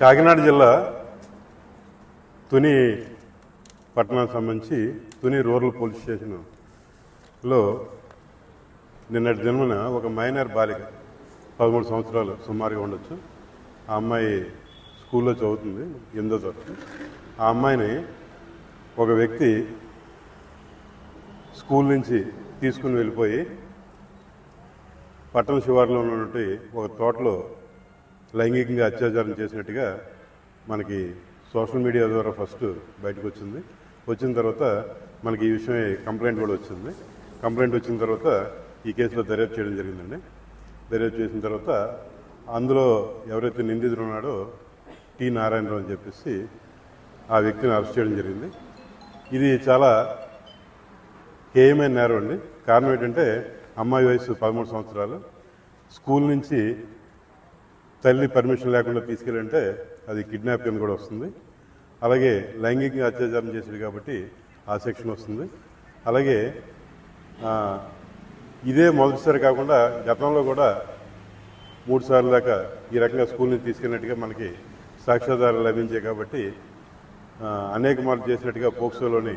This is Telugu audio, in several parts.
కాకినాడ జిల్లా తుని పట్టణానికి సంబంధించి తుని రూరల్ పోలీస్ స్టేషన్లో నిన్నటి జన్మన ఒక మైనర్ బాలిక పదమూడు సంవత్సరాలు సుమారుగా ఉండొచ్చు. ఆ అమ్మాయి స్కూల్లో చదువుతుంది ఎనిమిదో తరగతి. ఆ అమ్మాయిని ఒక వ్యక్తి స్కూల్ నుంచి తీసుకుని వెళ్ళిపోయి పట్టణ శివారులో ఉన్నటువంటి ఒక తోటలో లైంగికంగా అత్యాచారం చేసినట్టుగా మనకి సోషల్ మీడియా ద్వారా ఫస్ట్ బయటకు వచ్చింది. వచ్చిన తర్వాత మనకి ఈ విషయం కంప్లైంట్ కూడా వచ్చింది. కంప్లైంట్ వచ్చిన తర్వాత ఈ కేసులో దర్యాప్తు చేయడం జరిగిందండి. దర్యాప్తు చేసిన తర్వాత అందులో ఎవరైతే నిందితుడు ఉన్నాడో టి నారాయణరావు అని చెప్పేసి ఆ వ్యక్తిని అరెస్ట్ చేయడం జరిగింది. ఇది చాలా హేయమైన నేరం అండి. కారణం ఏంటంటే అమ్మాయి వయసు పదమూడు సంవత్సరాలు. స్కూల్ నుంచి తల్లి పర్మిషన్ లేకుండా తీసుకెళ్ళంటే అది కిడ్నాప్ కింద కూడా వస్తుంది. అలాగే లైంగికంగా అత్యాచారం చేసేది కాబట్టి ఆ సెక్షన్ వస్తుంది. అలాగే ఇదే మొదటిసారి కాకుండా గతంలో కూడా మూడు సార్లు దాకా ఈ రకంగా స్కూల్ని తీసుకెళ్ళినట్టుగా మనకి సాక్ష్యాధారాలు లభించాయి కాబట్టి అనేక మార్లు చేసినట్టుగా పోక్సోలోని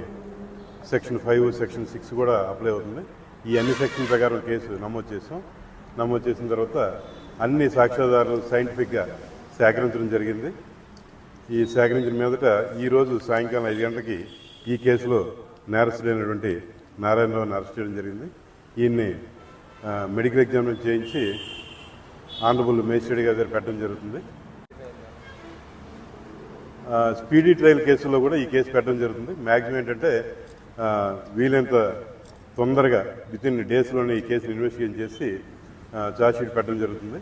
సెక్షన్ ఫైవ్ సెక్షన్ సిక్స్ కూడా అప్లై అవుతుంది. ఈ అన్ని సెక్షన్ ప్రకారం కేసు నమోదు చేసాం. నమోదు చేసిన తర్వాత అన్ని సాక్ష్యాధారాలు సైంటిఫిక్గా సేకరించడం జరిగింది. ఈ సేకరించిన మీదట ఈరోజు సాయంకాలం ఐదు గంటలకి ఈ కేసులో నేరస్తుడైనటువంటి నారాయణరావుని అరెస్ట్ చేయడం జరిగింది. ఈయన్ని మెడికల్ ఎగ్జామినేషన్ చేయించి ఆనరబుల్ మేజిస్ట్రేట్ గారి దగ్గర పెట్టడం జరుగుతుంది. స్పీడీ ట్రయల్ కేసులో కూడా ఈ కేసు పెట్టడం జరుగుతుంది. మ్యాక్సిమం ఏంటంటే వీలైనంత తొందరగా విత్ ఇన్ డేస్లోనే ఈ కేసును ఇన్వెస్టిగేషన్ చేసి ఛార్జ్ షీట్ పెట్టడం జరుగుతుంది.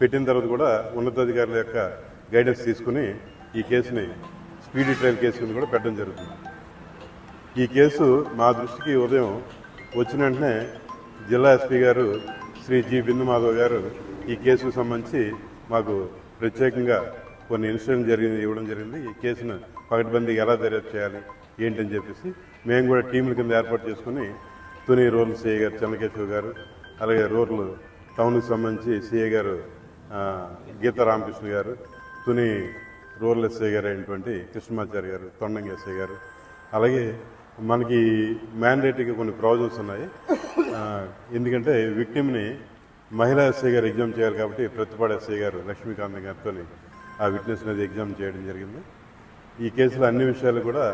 పెట్టిన తర్వాత కూడా ఉన్నతాధికారుల యొక్క గైడెన్స్ తీసుకుని ఈ కేసుని స్పీడీ ట్రయల్ కేసు కింద కూడా పెట్టడం జరుగుతుంది. ఈ కేసు మా దృష్టికి ఉదయం వచ్చిన వెంటనే జిల్లా ఎస్పీ గారు శ్రీ జి బిందు మాధవ్ గారు ఈ కేసుకు సంబంధించి మాకు ప్రత్యేకంగా కొన్ని ఇన్సిడెంట్ జరిగింది ఇవ్వడం జరిగింది. ఈ కేసును పకడ్బందీగా ఎలా దర్యాప్తు చేయాలి ఏంటని చెప్పేసి మేము కూడా టీముల కింద ఏర్పాటు చేసుకుని తుని రూరల్ సిఐ గారు చంద్రకేశ్వర్ గారు అలాగే రోర్లు టౌన్కి సంబంధించి సిఏ గారు ఆ, గీతా రామకృష్ణ గారు తుని రూరల్ ఎస్ఐ గారు అయినటువంటి కృష్ణమాచారి గారు తొండంగి ఎస్ఐ గారు. అలాగే మనకి మ్యాండేటరీగా కొన్ని ప్రావిజన్స్ ఉన్నాయి. ఎందుకంటే విక్టిమ్ని మహిళా ఎస్ఐ గారు ఎగ్జామ్ చేయాలి కాబట్టి ప్రతిపాడు ఎస్ఐ గారు లక్ష్మీకాంత్ గారితో ఆ విట్నెస్ అనేది ఎగ్జామ్ చేయడం జరిగింది. ఈ కేసులో అన్ని విషయాలు కూడా